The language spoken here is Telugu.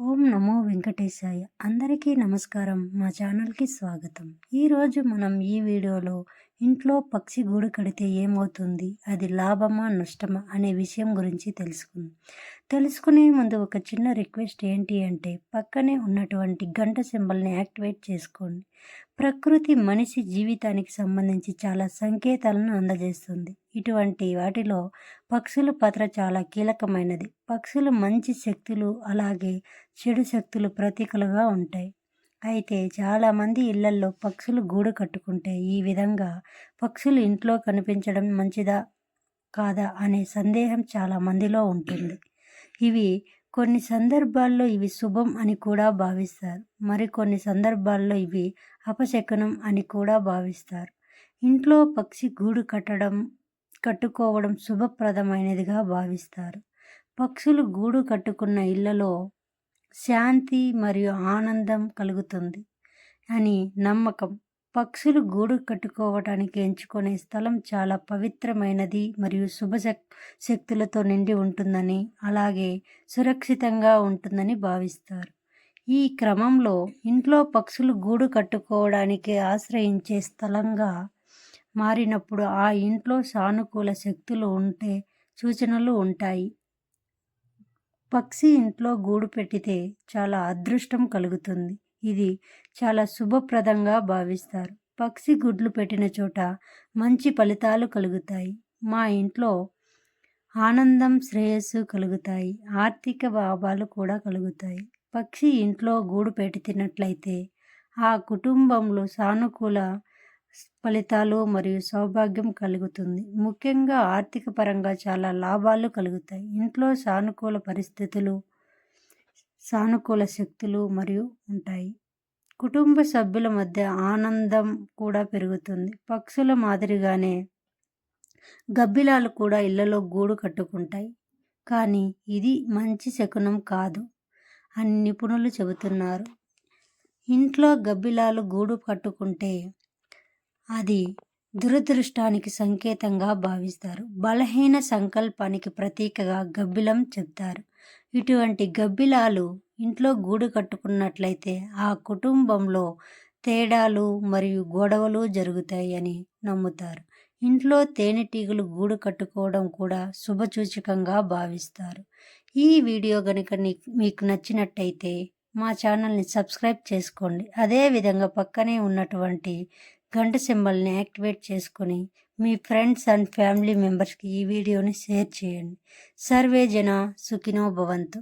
ఓం నమో వెంకటేశాయ. అందరికీ నమస్కారం. మా ఛానల్కి స్వాగతం. ఈరోజు మనం ఈ వీడియోలో ఇంట్లో పక్షి గూడు కడితే ఏమవుతుంది? అది లాభమా నష్టమా అనే విషయం గురించి తెలుసుకుందాం. తెలుసుకునే ముందు ఒక చిన్న రిక్వెస్ట్ ఏంటి అంటే పక్కనే ఉన్నటువంటి గంట సింబల్ని యాక్టివేట్ చేసుకోండి. ప్రకృతి మనిషి జీవితానికి సంబంధించి చాలా సంకేతాలను అందజేస్తుంది. ఇటువంటి వాటిలో పక్షుల పాత్ర చాలా కీలకమైనది. పక్షులు మంచి శక్తులు అలాగే చెడు శక్తులు ప్రతీకలుగా ఉంటాయి. అయితే చాలామంది ఇళ్ళల్లో పక్షులు గూడు కట్టుకుంటే ఈ విధంగా పక్షులు ఇంట్లో కనిపించడం మంచిదా కాదా అనే సందేహం చాలా మందిలో ఉంటుంది. ఇవి కొన్ని సందర్భాల్లో ఇవి శుభం అని కూడా భావిస్తారు. మరికొన్ని సందర్భాల్లో ఇవి అపశకునం అని కూడా భావిస్తారు. ఇంట్లో పక్షి గూడు కట్టడం కట్టుకోవడం శుభప్రదమైనదిగా భావిస్తారు. పక్షులు గూడు కట్టుకున్న ఇళ్ళలో శాంతి మరియు ఆనందం కలుగుతుంది అని నమ్మకం. పక్షులు గూడు కట్టుకోవటానికి ఎంచుకునే స్థలం చాలా పవిత్రమైనది మరియు శుభ శక్తులతో నిండి ఉంటుందని అలాగే సురక్షితంగా ఉంటుందని భావిస్తారు. ఈ క్రమంలో ఇంట్లో పక్షులు గూడు కట్టుకోవడానికి ఆశ్రయించే స్థలంగా మారినప్పుడు ఆ ఇంట్లో సానుకూల శక్తులు ఉంటే సూచనలు ఉంటాయి. పక్షి ఇంట్లో గూడు పెట్టితే చాలా అదృష్టం కలుగుతుంది. ఇది చాలా శుభప్రదంగా భావిస్తారు. పక్షి గుడ్లు పెట్టిన చోట మంచి ఫలితాలు కలుగుతాయి. మా ఇంట్లో ఆనందం శ్రేయస్సు కలుగుతాయి. ఆర్థిక లాభాలు కూడా కలుగుతాయి. పక్షి ఇంట్లో గూడు పెట్టినట్లయితే ఆ కుటుంబంలో సానుకూల ఫలితాలు మరియు సౌభాగ్యం కలుగుతుంది. ముఖ్యంగా ఆర్థిక పరంగా చాలా లాభాలు కలుగుతాయి. ఇంట్లో సానుకూల పరిస్థితులు సానుకూల శక్తులు మరియు ఉంటాయి. కుటుంబ సభ్యుల మధ్య ఆనందం కూడా పెరుగుతుంది. పక్షుల మాదిరిగానే గబ్బిలాలు కూడా ఇళ్ళలో గూడు కట్టుకుంటాయి. కానీ ఇది మంచి శకునం కాదు అని నిపుణులు చెబుతున్నారు. ఇంట్లో గబ్బిలాలు గూడు కట్టుకుంటే అది దురదృష్టానికి సంకేతంగా భావిస్తారు. బలహీన సంకల్పానికి ప్రతీకగా గబ్బిలం చెప్తారు. ఇటువంటి గబ్బిలాలు ఇంట్లో గూడు కట్టుకున్నట్లయితే ఆ కుటుంబంలో తేడాలు మరియు గొడవలు జరుగుతాయి అని నమ్ముతారు. ఇంట్లో తేనెటీగలు గూడు కట్టుకోవడం కూడా శుభసూచకంగా భావిస్తారు. ఈ వీడియో కనుక మీకు నచ్చినట్టయితే మా ఛానల్ని సబ్స్క్రైబ్ చేసుకోండి. అదేవిధంగా పక్కనే ఉన్నటువంటి గంట సింబల్ని యాక్టివేట్ చేసుకొని మీ ఫ్రెండ్స్ అండ్ ఫ్యామిలీ మెంబర్స్కి ఈ వీడియోని షేర్ చేయండి. సర్వే జన సుఖినో భవంతు.